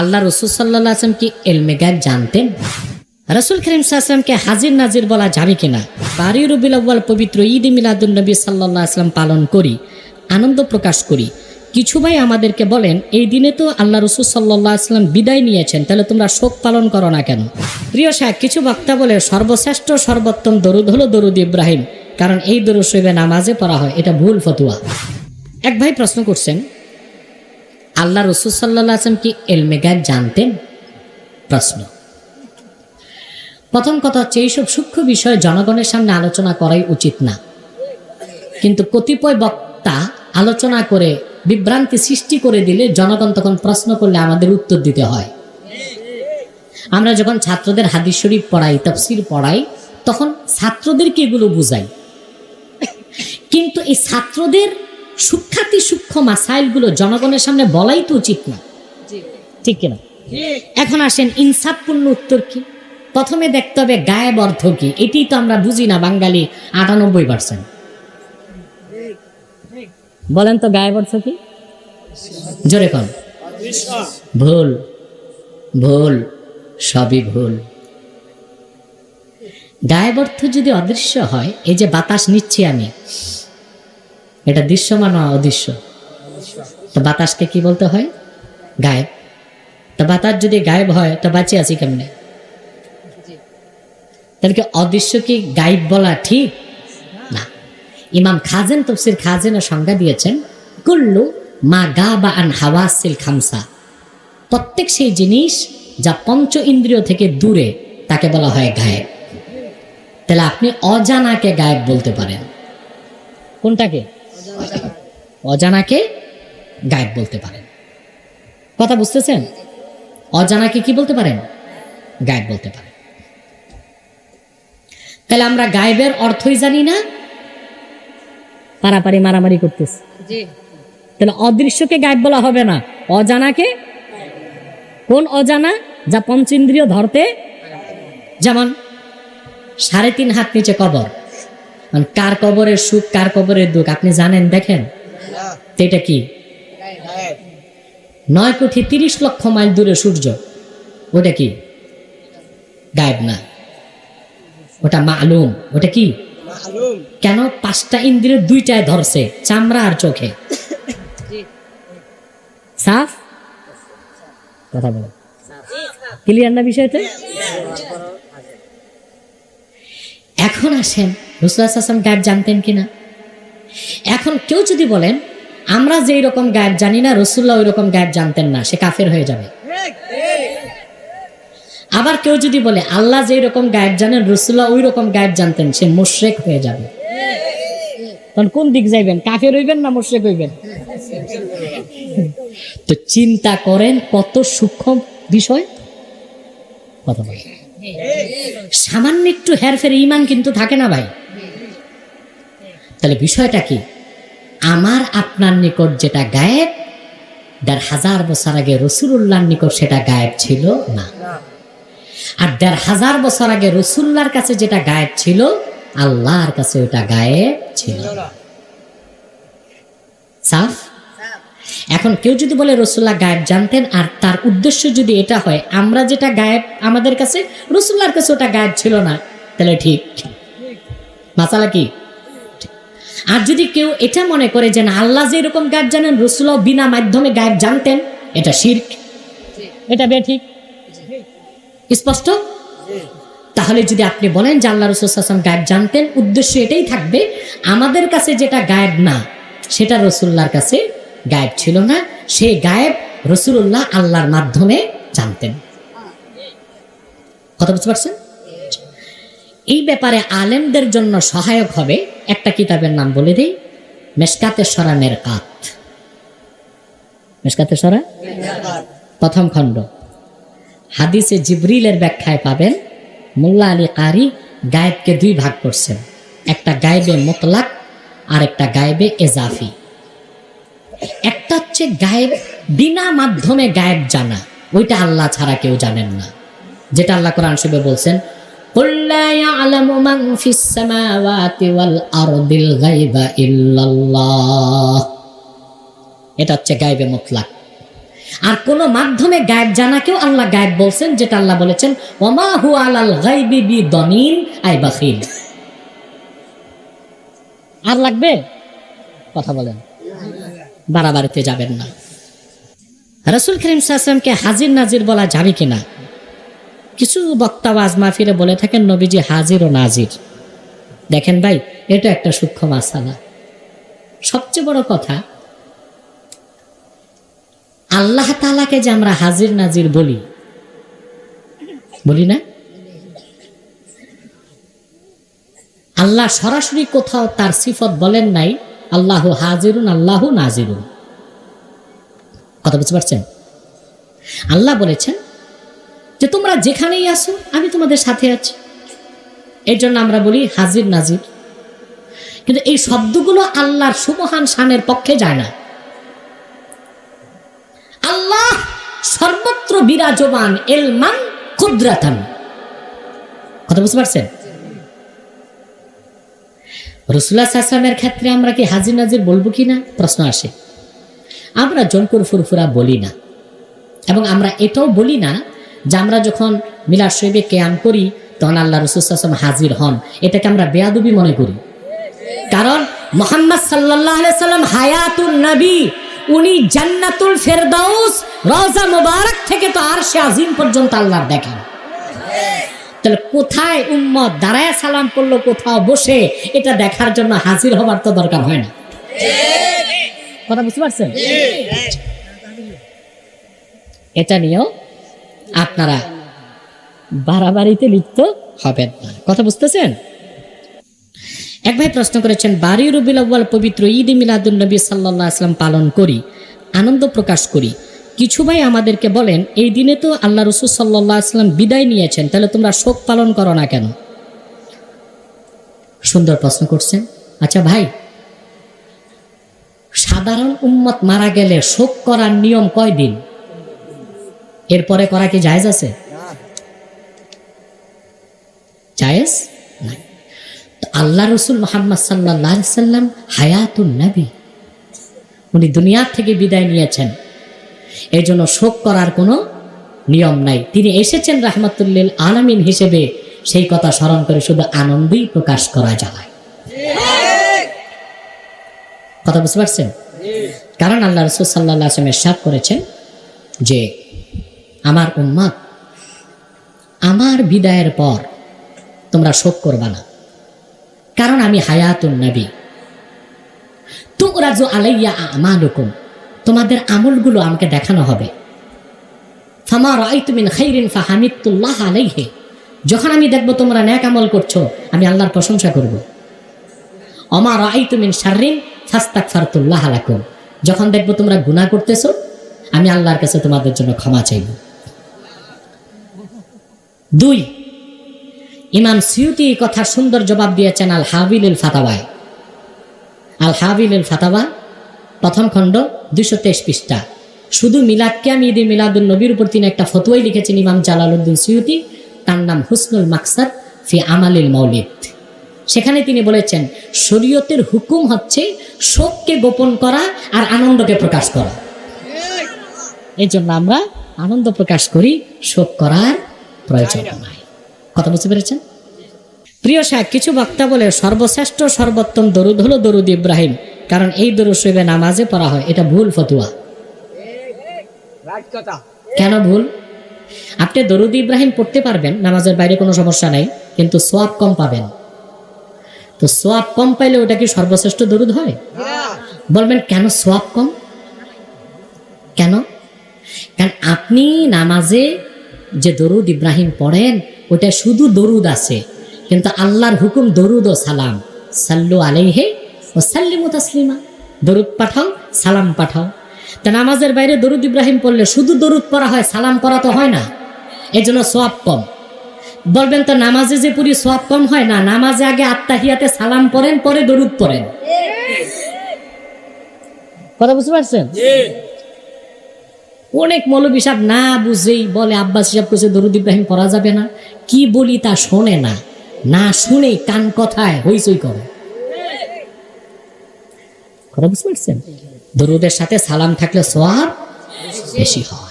আল্লাহ রসুল সাল্লাহ আসলাম কি এলমে গায়েব জানতেন? রসুল করিম সাল্লামকে হাজির নাজির বলা যাবে কিনা? বারি রবিল পবিত্র ঈদ মিলাদুল নবী সাল্লাহ আসলাম পালন করি, আনন্দ প্রকাশ করি। কিছু ভাই আমাদেরকে বলেন, এই দিনে তো আল্লাহ রসুল সাল্লাহ আসলাম বিদায় নিয়েছেন, তাহলে তোমরা শোক পালন করো না কেন? প্রিয় সাহেব, কিছু বক্তা বলে, সর্বশ্রেষ্ঠ, সর্বোত্তম দরুদ হলো দরুদ ইব্রাহিম, কারণ এই দরুদ শৈবে নামাজে পড়া হয়, এটা ভুল ফতুয়া। এক ভাই প্রশ্ন করছেন আল্লাহ রসুল সাল্লাহ আসলাম কি এলমে গায়েব জানতেন? প্রশ্ন। প্রথম কথা হচ্ছে, এইসব সূক্ষ্ম বিষয়ে জনগণের সামনে আলোচনা করাই উচিত না। কিন্তু কতিপয় বক্তা আলোচনা করে বিভ্রান্তি সৃষ্টি করে দিলে জনগণ তখন প্রশ্ন করলে আমাদের উত্তর দিতে হয়। আমরা যখন ছাত্রদের হাদিস শরীফ পড়াই, তফসির পড়াই, তখন ছাত্রদেরকে এগুলো বুঝাই। কিন্তু এই ছাত্রদের সূক্ষাতি সূক্ষ্ম মাসাইলগুলো জনগণের সামনে বলাই তো উচিত না। ঠিক কিনা? এখন আসেন ইনসাফপূর্ণ উত্তর কি? প্রথমে দেখতে হবে গায়েব অর্থ কি? এটি তো আমরা বুঝি না বাঙালি আটানব্বই পার্সেন্ট। বলেন তো গায়েব অর্থ কি? জোরে কন। ভুল। ভুল। সবই ভুল। গায়েব অর্থ যদি অদৃশ্য হয় এই যে বাতাস নিচ্ছি আমি এটা দৃশ্যমান অদৃশ্য। তো বাতাসকে কি বলতে হয়? গায়েব। তো বাতাস যদি গায়েব হয়, তো বাঁচে আছি কেমনে? তাহলে কি অদৃশ্য কি গায়েব বলা ঠিক? না। ইমাম খাজেন, তফসির খাজেনের সংজ্ঞা দিয়েছেন, কুল্লু মা গা বা আন হাওয়াসিল খামসা। প্রত্যেক সেই জিনিস যা পঞ্চ ইন্দ্রিয় থেকে দূরে, তাকে বলা হয় গায়েব। তাহলে আপনি অজানাকে গায়েব বলতে পারেন। কোনটাকে? অজানাকে গায়েব বলতে পারেন। কথা বুঝতেছেন? অজানাকে কি বলতে পারেন? গায়েব বলতে পারেন। তাহলে আমরা গায়েবের অর্থই জানি না পারাপারি মারামারি করতেছি। তাহলে অদৃশ্যকে গায়েব বলা হবে না অজানাকে? কোন অজানা? যা পঞ্চেন্দ্রিয় ধরতে? যেমন সাড়ে তিন হাত নিচে কবর। মানে কার কবরের সুখ কার কবরের দুঃখ? আপনি জানেন দেখেন? এটা কি? নয় কোটি তিরিশ লক্ষ মাইল দূরে সূর্য। ওটা কি? গায়েব না। ওটা মালুম। ওটা কি? কেন? পাঁচটা ইন্দ্রিয় দুইটায় ধরছে চামড়া আর চোখে। সাফ? কথা বলো। ক্লিয়ার না বিষয়টা? এখন আসেন রসুল্লাহ আসলাম গায়েব জানতেন কিনা? এখন কেউ যদি বলেন, আমরা যেই রকম গায়েব জানি না, রসুল্লাহ ওই রকম গায়েব জানতেন না, সে কাফের হয়ে যাবে। আবার কেউ যদি বলে, আল্লাহ যেই রকম গায়েব জানেন, রসুল্লাহ ওই রকম গায়েব জানতেন, সে মোশরেক হয়ে যাবে। তখন কোন দিক যাইবেন, কাফের হইবেন না মোশরেক হইবেন? তো চিন্তা করেন কত সূক্ষ্ম বিষয়? কথা বলেন। সামান্য একটু হেরফের ইমান কিন্তু থাকে না ভাই। তাহলে বিষয়টা কি? আমার আপনার নিকট যেটা গায়েব, দেড় হাজার বছর আগে রসুল্লাহর নিকট সেটা গায়েব ছিল না। আর দেড় হাজার বছর আগে রসুল্লার কাছে যেটা গায়েব ছিল, আল্লাহর কাছে ওটা গায়েব ছিল সাফ? এখন কেউ যদি বলে রসুল্লাহ গায়েব জানতেন, আর তার উদ্দেশ্য যদি এটা হয়, আমরা যেটা গায়েব আমাদের কাছে রসুল্লার কাছে ওটা গায়েব ছিল না। তাহলে ঠিক। মাসালা কি? আর যদি কেউ এটা মনে করে যে না, আল্লাহ যে এরকম গায়েব জানেন, রসুল্লাহ বিনা মাধ্যমে গায়েব জানতেন, এটা শির্ক। এটা বে ঠিক? স্পষ্ট? তাহলে যদি আপনি বলেন যে আল্লাহ রসুল আসলাম গায়েব জানতেন, উদ্দেশ্য এটাই থাকবে, আমাদের কাছে যেটা গায়েব না, সেটা রসুল্লাহর কাছে গায়েব ছিল না, সেই গায়েব রসুল্লাহ আল্লাহর মাধ্যমে জানতেন। কথা বুঝতে পারছেন? এই ব্যাপারে আলেমদের জন্য সহায়ক হবে একটা কিতাবের নাম বলে দিই মেসকাতে সরা মেরকাত। মেসকাতে সরা? প্রথম খণ্ড। হাদিসে জিবরিলের ব্যাখ্যায় পাবেন, মোল্লা আলী কারি গায়েবকে দুই ভাগ করছেন, একটা গায়েবে মোতলাক আর একটা গায়েবে এজাফি। একটা হচ্ছে গায়েব, বিনা মাধ্যমে গায়েব জানা। ওইটা আল্লাহ ছাড়া কেউ জানেন না। যেটা আল্লাহ কোরআন শিবে বলছেন এটা হচ্ছে গায়েবে মুতলাক। আর কোন মাধ্যমে গায়েব জানাকেও আল্লাহ গায়েব বলছেন, যেটা আল্লাহ বলেছেন, ওমা হু আলাল গাইবি বি দমিন আই বাখিল। আর লাগবে? কথা বলেন। বাড়াবাড়িতে যাবেন না। রসুল করিম সাহসামকে হাজির নাজির বলা যাবে কিনা? কিছু বক্তা ওয়াজ মাহফিলে বলে থাকেন, নবীজি হাজির ও নাজির। দেখেন ভাই, এটা একটা সূক্ষ্ম মাসালা। সবচেয়ে বড় কথা, আল্লাহ তালাকে যে আমরা হাজির নাজির বলি বলি না? আল্লাহ সরাসরি কোথাও তার সিফত বলেন নাই আল্লাহ হাজিরুন, আল্লাহ নাজিরুন। কথা বুঝতে পারছেন? আল্লাহ বলেছেন যে, তোমরা যেখানেই আসো আমি তোমাদের সাথে আছি। এর জন্য আমরা বলি হাজির, নাজির। কিন্তু এই শব্দগুলো আল্লাহর সুমহান শানের পক্ষে যায় না। আল্লাহ সর্বত্র বিরাজমান, এলমান ক্ষুদ্রাতান কথা বুঝতে পারছেন? রসুল্লাহ ক্ষেত্রে আমরা কি হাজির নাজির বলব কি না? প্রশ্ন আসে। আমরা জনকুর ফুরফুরা বলি না। এবং আমরা এটাও বলি না যে আমরা যখন মিলাদ শৈবে কেয়াম করি, তখন আল্লাহ রসুল আসলাম হাজির হন। এটাকে আমরা বেয়াদুবি মনে করি। কারণ মোহাম্মদ সাল্লাম হায়াতুল নবী, উনি জান্নাতুল ফেরদাউস রওজা মোবারক থেকে তো আর সে আজিম পর্যন্ত আল্লাহ দেখেন। তাহলে কোথায় উম্মত দাঁড়ায় সালাম করল, কোথাও বসে, এটা দেখার জন্য হাজির হবার তো দরকার হয় না। কথা বুঝতে পারছেন? এটা নিয়েও আপনারা বাড়াবাড়িতে লিপ্ত হবেন না। কথা বুঝতেছেন? এক ভাই প্রশ্ন করেছেন বারি রবিল পবিত্র ঈদ মিলাদুল নবী সাল্লাহ আসলাম পালন করি, আনন্দ প্রকাশ করি কিছু ভাই আমাদেরকে বলেন, এই দিনে তো আল্লাহ রসুল সাল্লাহ আসলাম বিদায় নিয়েছেন, তাহলে তোমরা শোক পালন করো না কেন? সুন্দর প্রশ্ন করছেন। আচ্ছা ভাই, সাধারণ উম্মত মারা গেলে শোক করার নিয়ম কয় দিন এরপরে করা কি জায়েজ আছে? জায়েজ? নাই। আল্লাহ রসুল মোহাম্মদ সাল্লাহ সাল্লাম হায়াতুন নবী, উনি দুনিয়ার থেকে বিদায় নিয়েছেন। এই জন্য শোক করার কোনো নিয়ম নাই। তিনি এসেছেন রাহমাতুল্লিল আলামিন হিসেবে। সেই কথা স্মরণ করে শুধু আনন্দই প্রকাশ করা যায়। কথা বুঝতে পারছেন? কারণ আল্লাহ রসুল সাল্লাহ আসলামের সাপ করেছেন যে, আমার উম্মাদ আমার বিদায়ের পর তোমরা শোক করবা না। কারণ আমি হায়াতুন নবী। তুরাজু আলাইয়া আমালুকুম। তোমাদের আমলগুলো আমাকে দেখানো হবে। ফামা রাইতুমিন খাইরিন ফাহামিদুল্লাহ আলাইহে। যখন আমি দেখব তোমরা ন্যাক আমল করছ, আমি আল্লাহর প্রশংসা করব। অমা রাইতুমিন শাররিন ফাস্তাক ফারতুল্লাহ আলাকুম যখন দেখব তোমরা গুনাহ করতেছো, আমি আল্লাহর কাছে তোমাদের জন্য ক্ষমা চাইব। দুই, ইমাম সিউতি এই কথার সুন্দর জবাব দিয়েছেন আল হাবিলুল ফাতাওয়ায়। আল হাবিলুল ফাতাওয়া প্রথম খণ্ড দুইশো তেইশ পৃষ্ঠা। শুধু মিলাদকে আমি ঈদে মিলাদুল নবীর উপর তিনি একটা ফতোয়াই লিখেছেন ইমাম জালালউদ্দিন সিউতি তার নাম হুসনুল মাকসাদ ফি আমালিল মৌলিদ সেখানে তিনি বলেছেন শরীয়তের হুকুম হচ্ছে শোককে গোপন করা আর আনন্দকে প্রকাশ করা। এই জন্য আমরা আনন্দ প্রকাশ করি শোক করার প্রয়োজন নাই। কথা বুঝতে পেরেছেন? প্রিয় সাহেব কিছু বক্তা বলে সর্বশ্রেষ্ঠ সর্বোত্তম দরুদ হলো দরুদ ইব্রাহিম। কারণ এই দরুদ শৈবে নামাজে পড়া হয়, এটা ভুল ফতুয়া। কেন ভুল? আপনি দরুদ ইব্রাহিম পড়তে পারবেন, নামাজের বাইরে কোনো সমস্যা নাই, কিন্তু সোয়াব কম পাবেন। তো সোয়াব কম পাইলে ওটা কি সর্বশ্রেষ্ঠ দরুদ হয়? বলবেন, কেন সোয়াব কম? কেন? কারণ আপনি নামাজে যে দরুদ ইব্রাহিম পড়েন, ওটা শুধু দরুদ আছে, কিন্তু আল্লাহর হুকুম দরুদ ও সালাম, সাল্লু আলাইহে ও সাল্লিমু তাসলিমা। দরুদ পাঠাও, সালাম পাঠাও। তা নামাজের বাইরে দরুদ ইব্রাহিম পড়লে শুধু দরুদ পড়া হয়, সালাম করা তো হয় না। এই জন্য সোয়াব কম। বলবেন, তো নামাজে যে পুরি সোয়াব কম হয় না? নামাজে আগে আত্মাহিয়াতে সালাম পড়েন, পরে দরুদ পড়েন। কথা বুঝতে পারছেন? অনেক মৌলবী সাহেব না বুঝেই বলে, আব্বাস সাহেব কাছে দরুদ ইব্রাহিম পড়া যাবে না। কি বলি তা শোনে না। না শুনে কান কথায় হইচই করে। কথা বুঝতে পারছেন দরুদের সাথে সালাম থাকলে সোয়াব বেশি হয়।